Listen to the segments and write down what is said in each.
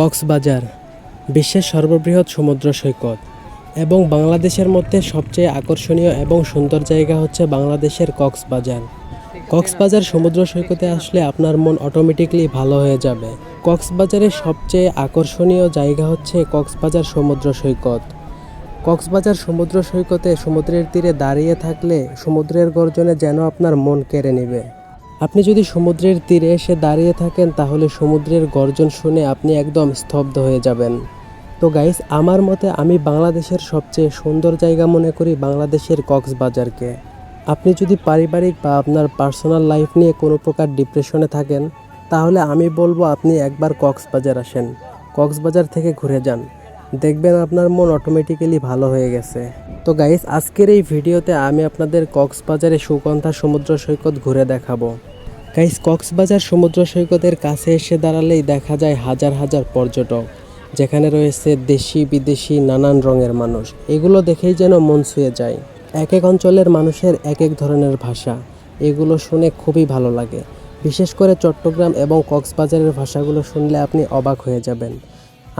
কক্সবাজার, বিশ্বের সর্ববৃহৎ সমুদ্র সৈকত এবং বাংলাদেশের মধ্যে সবচেয়ে আকর্ষণীয় এবং সুন্দর জায়গা হচ্ছে বাংলাদেশের কক্সবাজার। কক্সবাজার সমুদ্র সৈকতে আসলে আপনার মন অটোমেটিকলি ভালো হয়ে যাবে। কক্সবাজারের সবচেয়ে আকর্ষণীয় জায়গা হচ্ছে কক্সবাজার সমুদ্র সৈকত। কক্সবাজার সমুদ্র সৈকতে সমুদ্রের তীরে দাঁড়িয়ে থাকলে সমুদ্রের গর্জনে যেন আপনার মন কেড়ে নেবে। আপনি যদি সমুদ্রের তীরে এসে দাঁড়িয়ে থাকেন, তাহলে সমুদ্রের গর্জন শুনে আপনি একদম স্তব্ধ হয়ে যাবেন। তো গাইস আমার মতে আমি বাংলাদেশের সবচেয়ে সুন্দর জায়গা মনে করি বাংলাদেশের কক্সবাজারকে। আপনি যদি পারিবারিক বা আপনার পার্সোনাল লাইফ নিয়ে কোনো প্রকার ডিপ্রেশনে থাকেন, তাহলে আমি বলব আপনি একবার কক্সবাজার আসেন। কক্সবাজার থেকে ঘুরে যান। দেখবেন আপনার মন অটোমেটিক্যালি ভালো হয়ে গেছে। তো গাইস আজকের এই ভিডিওতে আমি আপনাদের কক্সবাজারে সুগন্ধা সমুদ্র সৈকত ঘুরে দেখাবো। গাইস কক্সবাজার সমুদ্র সৈকতের কাছে এসে দাঁড়ালেই দেখা যায় হাজার হাজার পর্যটক, যেখানে রয়েছে দেশি, বিদেশি, নানান রঙের মানুষ। এগুলো দেখেই যেন মন ছুঁয়ে যায়। এক এক অঞ্চলের মানুষের এক এক ধরনের ভাষা, এগুলো শুনে খুবই ভালো লাগে। বিশেষ করে চট্টগ্রাম এবং কক্সবাজারের ভাষাগুলো শুনলে আপনি অবাক হয়ে যাবেন।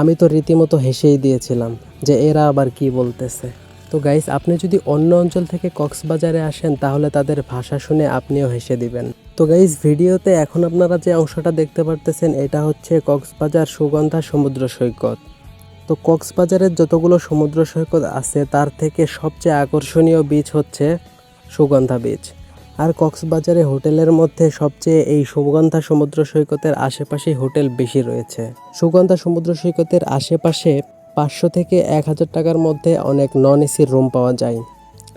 আমি তো রীতিমতো হেসেই দিয়েছিলাম যে এরা আবার কি বলতেছে। তো গাইস আপনি যদি অন্য অঞ্চল থেকে কক্সবাজারে আসেন, তাহলে তাদের ভাষা শুনে আপনিও হেসে দিবেন। তো গাইস ভিডিওতে এখন আপনারা যে অংশটা দেখতে পারতেছেন, এটা হচ্ছে কক্সবাজার সুগন্ধা সমুদ্র সৈকত। তো কক্সবাজারের যতগুলো সমুদ্র সৈকত আছে, তার থেকে সবচেয়ে আকর্ষণীয় বিচ হচ্ছে সুগন্ধা বিচ আর কক্সবাজারে হোটেলের মধ্যে সবচেয়ে এই সুগন্ধা সমুদ্র সৈকতের আশেপাশেই হোটেল বেশি রয়েছে। সুগন্ধা সমুদ্র সৈকতের আশেপাশে পাঁচশো থেকে এক হাজার টাকার মধ্যে অনেক নন এসির রুম পাওয়া যায়।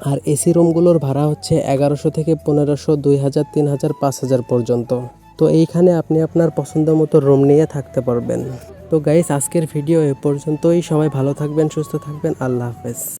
আর এসি রুমগুলোর ভাড়া হচ্ছে এগারোশো থেকে পনেরোশো, দুই হাজার, তিন হাজার, পাঁচ হাজার পর্যন্ত। তো এইখানে আপনি আপনার পছন্দ মতো রুম নিয়ে থাকতে পারবেন। তো গাইস আজকের ভিডিও এ পর্যন্তই। সবাই ভালো থাকবেন, সুস্থ থাকবেন। আল্লাহ হাফেজ।